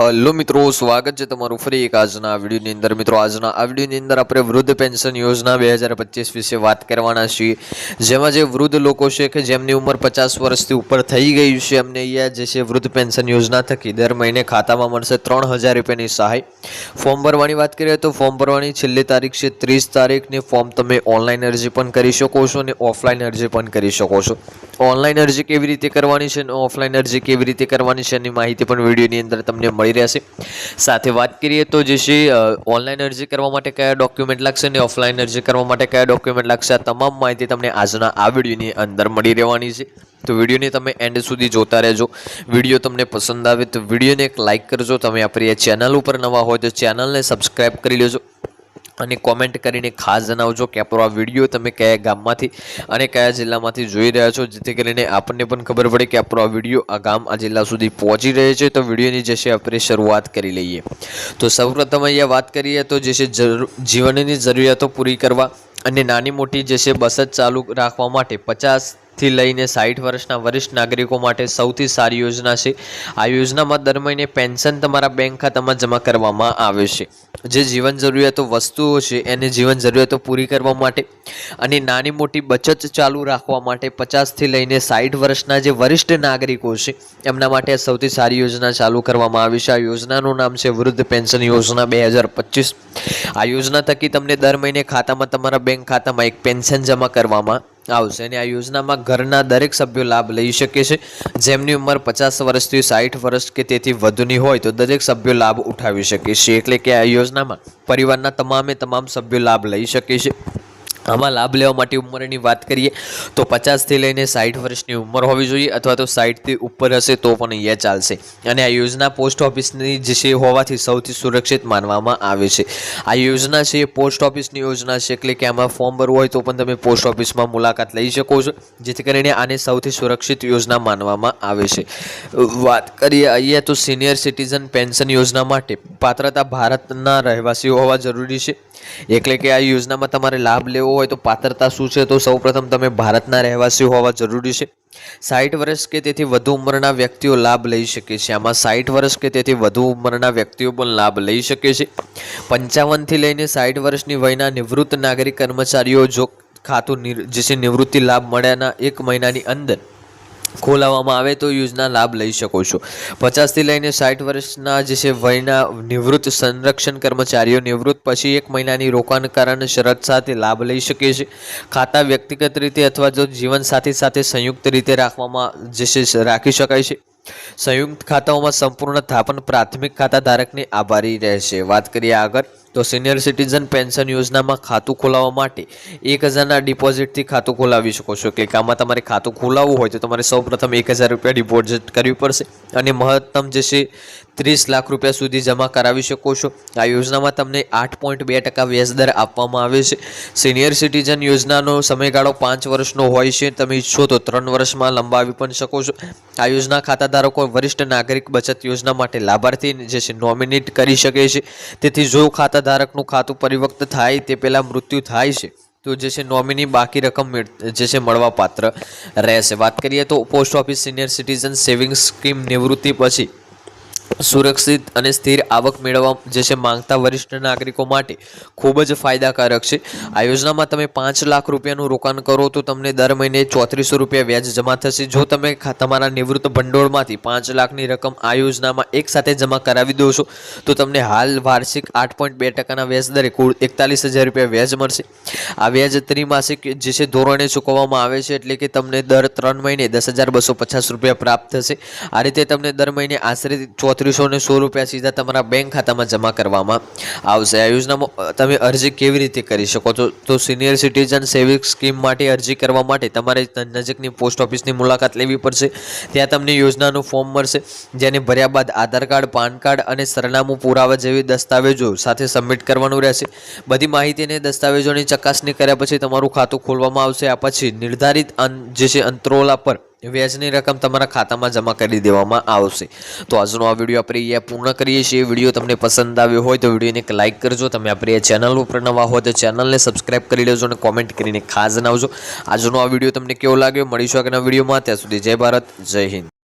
Hello મિત્રો, સ્વાગત છે તમારું ફરી એક આજના વિડીયોની અંદર. મિત્રો, આજના આ વિડીયોની અંદર આપણે વૃદ્ધ પેન્શન યોજના બે હજાર પચીસ વિશે વાત કરવાના છીએ. જેમાં જે વૃદ્ધ લોકો છે કે જેમની ઉંમર પચાસ વર્ષથી ઉપર થઈ ગઈ છે, એમને અહીંયા જે છે વૃદ્ધ પેન્શન યોજના થકી દર મહિને ખાતામાં મળશે ત્રણ હજાર રૂપિયાની સહાય. ફોર્મ ભરવાની વાત કરીએ તો ફોર્મ ભરવાની છેલ્લી તારીખ છે ત્રીસ તારીખની ફોર્મ તમે ઓનલાઈન અરજી પણ કરી શકો છો અને ઓફલાઈન અરજી પણ કરી શકો છો. ઓનલાઈન અરજી કેવી રીતે કરવાની છે અને ઓફલાઈન અરજી કેવી રીતે કરવાની છે એની માહિતી પણ વિડીયોની અંદર તમને મળી રહેશે સાથે વાત કરીએ તો જે છે ઓનલાઈન અરજી કરવા માટે કયા ડોક્યુમેન્ટ લાગશે અને ઓફલાઈન અરજી કરવા માટે કયા ડોક્યુમેન્ટ લાગશે, આ તમામ માહિતી તમને આજના આ વિડીયોની અંદર મળી રહેવાની છે. તો વિડીયોને તમે એન્ડ સુધી જોતા રહેજો. વીડિયો તમને પસંદ આવે તો વિડીયોને એક લાઇક કરજો. તમે આપણી ચેનલ ઉપર નવા હોય તો ચેનલને સબસ્ક્રાઈબ કરી લેજો. અને કોમેન્ટ કરીને ખાસ જણાવજો કે આપણો આ વીડિયો તમે કયા ગામમાંથી અને કયા જિલ્લામાંથી જોઈ રહ્યા છો, જેથી કરીને આપણને પણ ખબર પડે કે આપણો આ વીડિયો આ ગામ, આ જિલ્લા સુધી પહોંચી રહ્યો છે. તો વિડીયોની જે છે આપણે શરૂઆત કરી લઈએ. તો સૌપ્રથમ અહીંયા વાત કરીએ તો જે છે જીવનની જરૂરિયાતો પૂરી કરવા અને નાની મોટી જે છે બચત ચાલુ રાખવા માટે પચાસ થી લઈને સાઠ વર્ષના વરિષ્ઠ નાગરિકો માટે સૌથી સારી યોજના છે. આ યોજનામાં દર મહિને પેન્શન તમારા બેંક ખાતામાં જમા કરવામાં આવે છે. જે જીવન જરૂરિયાતો વસ્તુઓ છે, એને જીવન જરૂરિયાતો પૂરી કરવા માટે અને નાની મોટી બચત ચાલુ રાખવા માટે પચાસથી લઈને સાઠ વર્ષના જે વરિષ્ઠ નાગરિકો છે, એમના માટે આ સૌથી સારી યોજના ચાલુ કરવામાં આવી છે. આ યોજનાનું નામ છે વૃદ્ધ પેન્શન યોજના બે હજાર પચીસ. આ યોજના થકી તમને દર મહિને ખાતામાં તમારા બેંક ખાતામાં એક પેન્શન જમા કરવામાં આવશે અને આ યોજનામાં ઘરના દરેક સભ્યો લાભ લઈ શકે છે. જેમની ઉંમર પચાસ વર્ષથી સાઠ વર્ષ કે તેથી વધુની હોય તો દરેક સભ્યો લાભ ઉઠાવી શકે છે. એટલે કે આ યોજનામાં પરિવારના તમામે તમામ સભ્યો લાભ લઈ શકે છે. આમાં લાભ લેવા માટે ઉંમરની વાત કરીએ, તો પચાસથી લઈને સાઠ વર્ષની ઉંમર હોવી જોઈએ અથવા તો સાઠથી ઉપર હશે તો પણ અહીંયા ચાલશે. અને આ યોજના પોસ્ટ ઓફિસની જે છે હોવાથી સૌથી સુરક્ષિત માનવામાં આવે છે. આ યોજના છે એ પોસ્ટ ઓફિસની યોજના છે એટલે કે આમાં ફોર્મ ભરવું હોય તો પણ તમે પોસ્ટ ઓફિસમાં મુલાકાત લઈ શકો છો, જેથી કરીને આને સૌથી સુરક્ષિત યોજના માનવામાં આવે છે. વાત કરીએ અહીંયા તો સિનિયર સિટીઝન પેન્શન યોજના માટે પાત્રતા ભારતના રહેવાસીઓ હોવા જરૂરી છે. એટલે કે આ યોજનામાં તમારે લાભ લેવો હોય તો પાત્રતા શું છે? તો સૌપ્રથમ તમે ભારતના રહેવાસી હોવા જરૂરી છે. સાઠ વર્ષ કે તેથી વધુ ઉંમરના વ્યક્તિઓ લાભ લઈ શકે છે. આમાં સાઠ વર્ષ કે તેથી વધુ ઉંમરના વ્યક્તિઓ પણ લાભ લઈ શકે છે. પંચાવનથી લઈને સાઠ વર્ષની વયના નિવૃત્ત નાગરિક કર્મચારીઓ જો ખાતું જે છે, નિવૃત્તિ લાભ મળ્યાના એક મહિનાની અંદર ખોલાવવામાં આવે તો યોજના લાભ લઈ શકો છો. પચાસથી લઈને સાઠ વર્ષના જે છે વયના નિવૃત્ત સંરક્ષણ કર્મચારીઓ નિવૃત્ત પછી એક મહિનાની રોકાણકારણ શરત સાથે લાભ લઈ શકે છે. ખાતા વ્યક્તિગત રીતે અથવા જો જીવનસાથી સાથે સંયુક્ત રીતે રાખવામાં જે છે રાખી શકાય છે. સંયુક્ત ખાતાઓમાં સંપૂર્ણ થાપન પ્રાથમિક ખાતા ધારકને આભારી રહેશે. વાત કરીએ આગળ. તો સિનિયર સિટીઝન પેન્શન યોજનામાં ખાતું ખોલાવવા માટે એક હજારના ડિપોઝિટથી ખાતું ખોલાવી શકો છો. કે આમાં તમારે ખાતું ખોલાવવું હોય તો તમારે સૌપ્રથમ એક હજાર રૂપિયા ડિપોઝિટ કરવી પડશે અને મહત્તમ જે છે ત્રીસ લાખ રૂપિયા સુધી જમા કરાવી શકો છો. આ યોજનામાં તમને આઠ પોઈન્ટ બે ટકા વ્યાજદર આપવામાં આવે છે. સિનિયર સિટીઝન યોજનાનો સમયગાળો પાંચ વર્ષનો હોય છે. તમે ઈચ્છો તો ત્રણ વર્ષમાં લંબાવી પણ શકો છો. આ યોજના ખાતાધારકો વરિષ્ઠ નાગરિક બચત યોજના માટે લાભાર્થી જે છે નોમિનેટ કરી શકે છે. તેથી જો ખાતાધારકનું ખાતું પરિવક્ત થાય તે પહેલાં મૃત્યુ થાય છે. તો જે છે નોમિની બાકી રકમ જે છે મળવા પાત્ર રહેશે. વાત કરીએ તો post office senior citizen savings scheme નિવૃત્તિ પછી સુરક્ષિત અને સ્થિર આવક મેળવવા જે છે માંગતા વરિષ્ઠ નાગરિકો માટે ખૂબ જ ફાયદાકારક છે. આ યોજનામાં તમે પાંચ લાખ રૂપિયાનું રોકાણ કરો તો તમને દર મહિને ચોત્રીસો રૂપિયા વ્યાજ જમા થશે. જો તમે તમારા નિવૃત્ત ભંડોળમાંથી પાંચ લાખની રકમ આ યોજનામાં એક સાથે જમા કરાવી દો છો, તો તમને હાલ વાર્ષિક આઠ પોઈન્ટ બે ટકાના વ્યાજ દરે કુલ એકતાલીસ હજાર રૂપિયા વ્યાજ મળશે. આ વ્યાજ ત્રિમાસિક જે છે ધોરણે ચૂકવવામાં આવે છે એટલે કે તમને દર ત્રણ મહિને દસ હજાર બસો પચાસ રૂપિયા પ્રાપ્ત થશે. આ રીતે તમને દર મહિને આશરે ચોત્રીસો ને સો રૂપિયા સીધા તમારા બેંક ખાતામાં જમા કરવામાં આવશે. આ યોજનામાં તમે અરજી કેવી રીતે કરી શકો છો? તો સિનિયર સિટીઝન સેવિંગ સ્કીમ માટે અરજી કરવા માટે તમારે નજીકની પોસ્ટ ઓફિસની મુલાકાત લેવી પડશે. ત્યાં તમને યોજનાનું ફોર્મ મળશે, જેને ભર્યા બાદ આધાર કાર્ડ, પાન કાર્ડ અને સરનામું પુરાવા જેવી દસ્તાવેજો સાથે સબમિટ કરવાનું રહેશે. બધી માહિતી અને દસ્તાવેજોની ચકાસણી કર્યા પછી તમારું ખાતું ખોલવામાં આવશે. આ પછી નિર્ધારિત જે છે અંતરોલા પર વ્યાજની રકમ તમારા ખાતામાં જમા કરી દેવામાં આવશે. તો આજનો આ વીડિયો આપણે અહીંયા પૂર્ણ કરીએ છીએ. વીડિયો તમને પસંદ આવ્યો હોય તો વિડીયોને એક લાઇક કરજો. તમે આપણી ચેનલ ઉપર નવા હોય તો ચેનલને સબસ્ક્રાઇબ કરી લેજો અને કોમેન્ટ કરીને ખાસ જણાવજો. આજનો આ વીડિયો તમને કેવો લાગ્યો? મળીશું આગળના વિડીયોમાં. ત્યાં સુધી જય ભારત, જય હિન્દ.